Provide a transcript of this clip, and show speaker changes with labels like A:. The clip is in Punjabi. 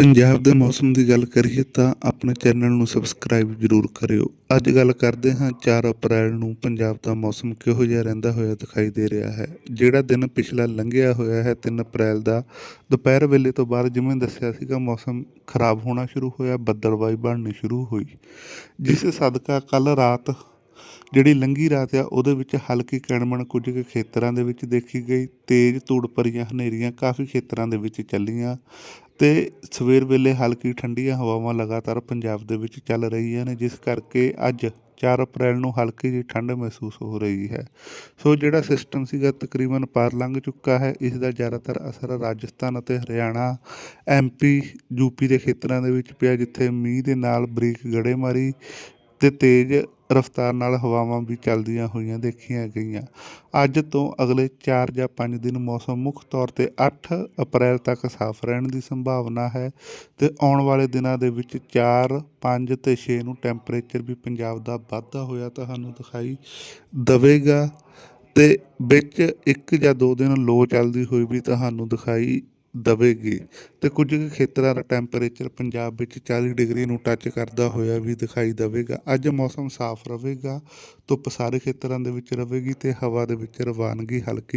A: ਪੰਜਾਬ ਦੇ ਮੌਸਮ ਦੀ ਗੱਲ ਕਰੀਏ ਤਾਂ ਆਪਣੇ ਚੈਨਲ ਨੂੰ ਸਬਸਕ੍ਰਾਈਬ ਜ਼ਰੂਰ ਕਰਿਓ। ਅੱਜ ਗੱਲ ਕਰਦੇ ਹਾਂ 4 ਅਪ੍ਰੈਲ ਨੂੰ ਪੰਜਾਬ ਦਾ ਮੌਸਮ ਕਿਹੋ ਜਿਹਾ ਰਹਿੰਦਾ ਹੋਇਆ ਦਿਖਾਈ ਦੇ ਰਿਹਾ ਹੈ। ਜਿਹੜਾ ਦਿਨ ਪਿਛਲਾ ਲੰਘਿਆ ਹੋਇਆ ਹੈ 3 ਅਪ੍ਰੈਲ ਦਾ, ਦੁਪਹਿਰ ਵੇਲੇ ਤੋਂ ਬਾਅਦ ਜਿਵੇਂ ਦੱਸਿਆ ਸੀਗਾ ਮੌਸਮ ਖਰਾਬ ਹੋਣਾ ਸ਼ੁਰੂ ਹੋਇਆ ਬੱਦਲਵਾਈ ਬਣਨੀ ਸ਼ੁਰੂ ਹੋਈ। ਜਿਸ ਸਦਕਾ ਕੱਲ ਰਾਤ ਜਿਹੜੀ ਲੰਗੀ ਰਾਤ ਆ, ਉਹਦੇ ਵਿੱਚ ਹਲਕੀ ਕਣਮਣ ਕੁਝ ਕੁ ਖੇਤਰਾਂ ਦੇ ਵਿੱਚ ਦੇਖੀ ਗਈ। ਤੇਜ਼ ਧੂੜ ਭਰੀਆਂ ਹਨੇਰੀਆਂ ਕਾਫੀ ਖੇਤਰਾਂ ਦੇ ਵਿੱਚ ਚੱਲੀਆਂ ਤੇ ਸਵੇਰ ਵੇਲੇ ਹਲਕੀ ਠੰਡੀਆਂ ਹਵਾਵਾਂ ਲਗਾਤਾਰ ਪੰਜਾਬ ਦੇ ਵਿੱਚ ਚੱਲ ਰਹੀਆਂ ਨੇ, ਜਿਸ ਕਰਕੇ ਅੱਜ 4 ਅਪ੍ਰੈਲ ਨੂੰ ਹਲਕੀ ਜਿਹੀ ਠੰਡ ਮਹਿਸੂਸ ਹੋ ਰਹੀ ਹੈ। ਸੋ ਜਿਹੜਾ ਸਿਸਟਮ ਸੀਗਾ ਤਕਰੀਬਨ ਪਾਰ ਲੰਘ ਚੁੱਕਾ ਹੈ। ਇਸ ਦਾ ਜ਼ਿਆਦਾਤਰ ਅਸਰ ਰਾਜਸਥਾਨ ਅਤੇ ਹਰਿਆਣਾ ਐਮਪੀ ਯੂਪੀ ਦੇ ਖੇਤਰਾਂ ਦੇ ਵਿੱਚ ਪਿਆ, ਜਿੱਥੇ ਮੀਂਹ ਦੇ ਨਾਲ ਬਰੀਕ ਗੜੇਮਾਰੀ ਅਤੇ ਤੇਜ਼ ਰਫ਼ਤਾਰ ਨਾਲ ਹਵਾਵਾਂ ਵੀ ਚੱਲਦੀਆਂ ਹੋਈਆਂ ਦੇਖੀਆਂ ਗਈਆਂ। ਅੱਜ ਤੋਂ ਅਗਲੇ 4 ਜਾਂ 5 ਦਿਨ ਮੌਸਮ ਮੁੱਖ ਤੌਰ ਤੇ 8 ਅਪ੍ਰੈਲ ਤੱਕ ਸਾਫ਼ ਰਹਿਣ ਦੀ ਸੰਭਾਵਨਾ ਹੈ ਤੇ ਆਉਣ ਵਾਲੇ ਦਿਨਾਂ ਦੇ ਵਿੱਚ 4 5 ਤੇ 6 ਨੂੰ ਟੈਂਪਰੇਚਰ ਵੀ ਪੰਜਾਬ ਦਾ ਵਾਧਾ ਹੋਇਆ ਤੁਹਾਨੂੰ ਦਿਖਾਈ ਦੇਵੇਗਾ। ਤੇ ਵਿੱਚ ਇੱਕ ਜਾਂ ਦੋ ਦਿਨ ਲੋ ਚੱਲਦੀ ਹੋਈ ਵੀ ਤੁਹਾਨੂੰ ਦਿਖਾਈ ਦਵੇਗੀ। ਤੇ ਕੁਝ ਖੇਤਰਾਂ ਦਾ ਟੈਂਪਰੇਚਰ ਪੰਜਾਬ ਵਿੱਚ 40 ਡਿਗਰੀ ਨੂੰ ਟੱਚ ਕਰਦਾ ਹੋਇਆ ਵੀ ਦਿਖਾਈ ਦੇਵੇਗਾ। ਅੱਜ ਮੌਸਮ ਸਾਫ਼ ਰਹੇਗਾ ਧੁੱਪ ਸਾਰੇ ਖੇਤਰਾਂ ਦੇ ਵਿੱਚ ਰਹੇਗੀ ਤੇ ਹਵਾ ਦੇ ਵਿੱਚ ਰਵਾਨਗੀ ਹਲਕੀ